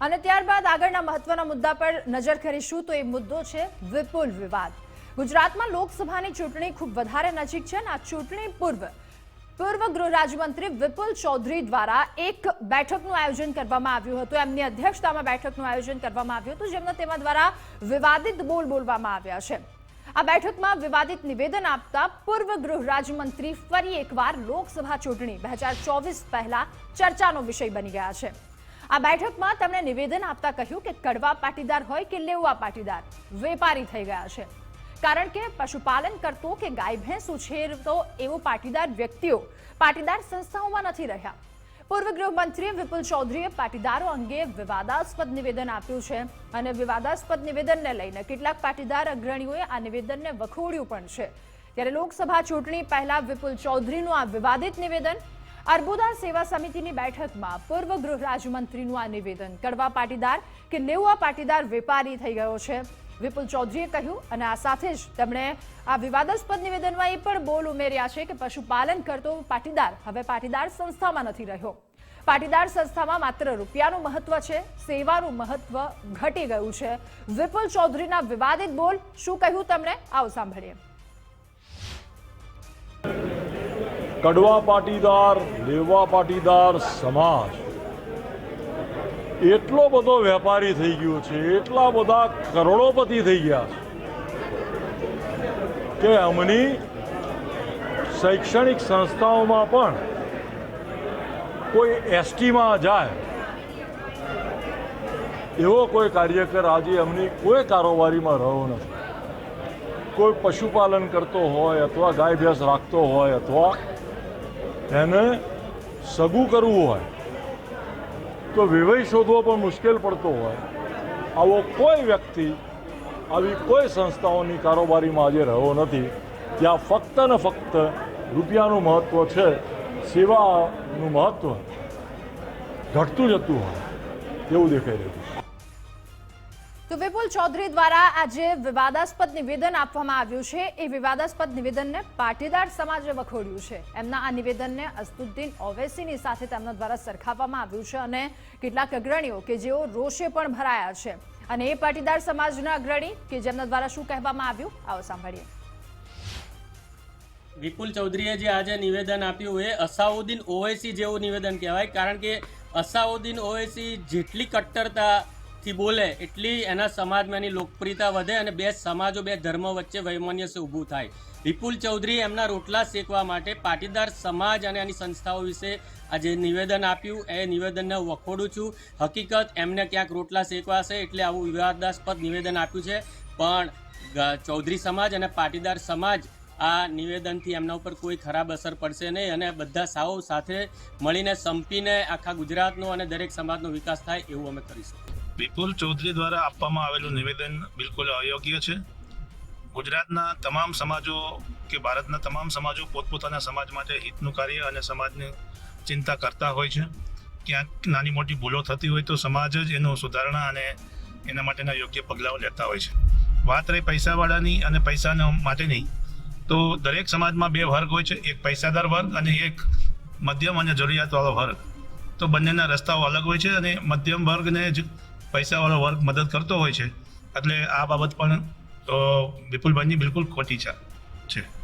અને ત્યારબાદ આગળના મહત્વના મુદ્દા પર નજર કરીશું તો એ મુદ્દો છે વિપુલ વિવાદ. ગુજરાતમાં લોકસભાની ચૂંટણી ખૂબ વધારે નજીક છે અને આ ચૂંટણી પૂર્વ પૂર્વ ગૃહ રાજ્યમંત્રી વિપુલ ચૌધરી દ્વારા એક બેઠકનું આયોજન કરવામાં આવ્યું હતું. એમની અધ્યક્ષતામાં બેઠકનું આયોજન કરવામાં આવ્યું હતું, જેમના તેમાં દ્વારા વિવાદિત બોલ બોલવામાં આવ્યા છે. આ બેઠકમાં વિવાદિત નિવેદન આપતા પૂર્વ ગૃહ રાજ્યમંત્રી ફરી એકવાર લોકસભા ચૂંટણી બે હજાર ચોવીસ પહેલા ચર્ચાનો વિષય બની ગયા છે. આ બેઠકમાં તેમણે નિવેદન આપતા કહ્યું કે કડવા પાટીદાર હોય કે લેવા પાટીદાર, વેપારી થઈ ગયા છે. કારણ કે પશુપાલન કરતો કે ગાય ભેંસ ઉછેરતો એવો પાટીદાર વ્યક્તિઓ પાટીદાર સંસ્થાઓમાં નથી રહ્યા. પૂર્વ ગૃહમંત્રી વિપુલ ચૌધરીએ પાટીદારો અંગે વિવાદાસ્પદ નિવેદન આપ્યું છે અને વિવાદાસ્પદ નિવેદનને લઈને કેટલાક પાટીદાર અગ્રણીઓએ આ નિવેદનને વખોડ્યું પણ છે. ત્યારે લોકસભા ચૂંટણી પહેલા વિપુલ ચૌધરીનું આ વિવાદિત નિવેદન અર્બુદા સેવા સમિતિની બેઠકમાં પૂર્વ ગૃહ રાજ્યમંત્રીનું આ નિવેદન કડવા પાટીદાર કે લેવા પાટીદાર વેપારી થઈ ગયો છે? વિપુલ ચૌધરીએ કહ્યું, અને આ સાથે જ તેમણે આ વિવાદાસ્પદ નિવેદનમાં એ પણ બોલ ઉમેર્યા છે કે પશુપાલન કરતો પાટીદાર હવે પાટીદાર સંસ્થામાં નથી રહ્યો. પાટીદાર સંસ્થામાં માત્ર રૂપિયાનું મહત્વ છે, સેવાનું મહત્વ ઘટી ગયું છે. વિપુલ ચૌધરીના વિવાદિત બોલ શું કહ્યું તમને આવો સાંભળીએ. કડવા પાટીદાર, લેવા પાટીદાર સમાજ. એટલો બધો વેપારી થઈ ગયો છે, એટલા બધા કરોડોપતિ થઈ ગયા છે. કે અમની શૈક્ષણિક સંસ્થાઓમાં પણ કોઈ એસટીમાં જાય, એવો કોઈ કાર્યકર આજે અમની કોઈ કારોબારીમાં રહ્યો નથી. કોઈ પશુપાલન કરતો હોય અથવા ગાય ભેંસ રાખતો હોય અથવા એને સગું કરવું હોય, તો વિવય શોધવો પણ મુશ્કેલ પડતો હોય. આવો કોઈ વ્યક્તિ આવી કોઈ સંસ્થાઓની કારોબારીમાં આજે રહ્યો નથી, ત્યાં ફક્ત ને ફક્ત રૂપિયાનું મહત્ત્વ છે, સેવાનું મહત્ત્વ ઘટતું જતું હોય, એવું દેખાઈ રહ્યું છે. તો વિપુલ ચૌધરી દ્વારા આજે વિવાદાસ્પદ નિવેદન આપવામાં આવ્યું છે. એ વિવાદાસ્પદ નિવેદનને પાટીદાર સમાજે વખોડ્યું છે. એમના આ નિવેદનને અસદુદ્દીન ઓવેસીની સાથે તેમના દ્વારા સરખાવવામાં આવ્યું છે અને કેટલાક અગ્રણીઓ કે જેઓ રોષે પણ ભરાયા છે. અને એ પાટીદાર સમાજના અગ્રણી કે જેમના દ્વારા શું કહેવામાં આવ્યું, આવો સાંભળીએ. વિપુલ ચૌધરીએ જે આજે નિવેદન આપ્યું એ અસાઉદ્દીન ઓવૈસી જેવું નિવેદન કહેવાય, કારણ કે અસાઉદ્દીન ઓવેસી જેટલી કટ્ટરતાથી બોલે, એટલી એના સમાજમાં એની લોકપ્રિયતા વધે અને બે સમાજો, બે ધર્મ વચ્ચે વૈમનસ્ય ઊભું થાય. વિપુલ ચૌધરી એમના રોટલા શેકવા માટે પાટીદાર સમાજ અને એની સંસ્થાઓ વિશે આજે નિવેદન આપ્યું. એ નિવેદનને હું વખોડું છું. હકીકત, એમને ક્યાંક રોટલા શેકવા છે એટલે આવું વિવાદાસ્પદ નિવેદન આપ્યું છે. પણ ચૌધરી સમાજ અને પાટીદાર સમાજ આ નિવેદનથી એમના ઉપર કોઈ ખરાબ અસર પડશે નહીં અને બધા સાવ સાથે મળીને સંપીને આખા ગુજરાતનો અને દરેક સમાજનો વિકાસ થાય એવું અમે કરીશું. વિપુલ ચૌધરી દ્વારા આપવામાં આવેલું નિવેદન બિલકુલ અયોગ્ય છે. ગુજરાતના તમામ સમાજો કે ભારતના તમામ સમાજો પોતપોતાના સમાજ માટે હિતનું કાર્ય અને સમાજની ચિંતા કરતા હોય છે. ક્યાંક નાની મોટી ભૂલો થતી હોય તો સમાજ જ એનું સુધારણા અને એના માટેના યોગ્ય પગલાઓ લેતા હોય છે. વાત રહી પૈસાવાળાની અને પૈસાના માટેની, તો દરેક સમાજમાં બે વર્ગ હોય છે. એક પૈસાદાર વર્ગ અને એક મધ્યમ અને જરૂરિયાતવાળો વર્ગ. તો બંનેના રસ્તાઓ અલગ હોય છે અને મધ્યમ વર્ગને જ પૈસાવાળો વર્ગ મદદ કરતો હોય છે. એટલે આ બાબત પણ વિપુલભાઈની બિલકુલ ખોટી છે.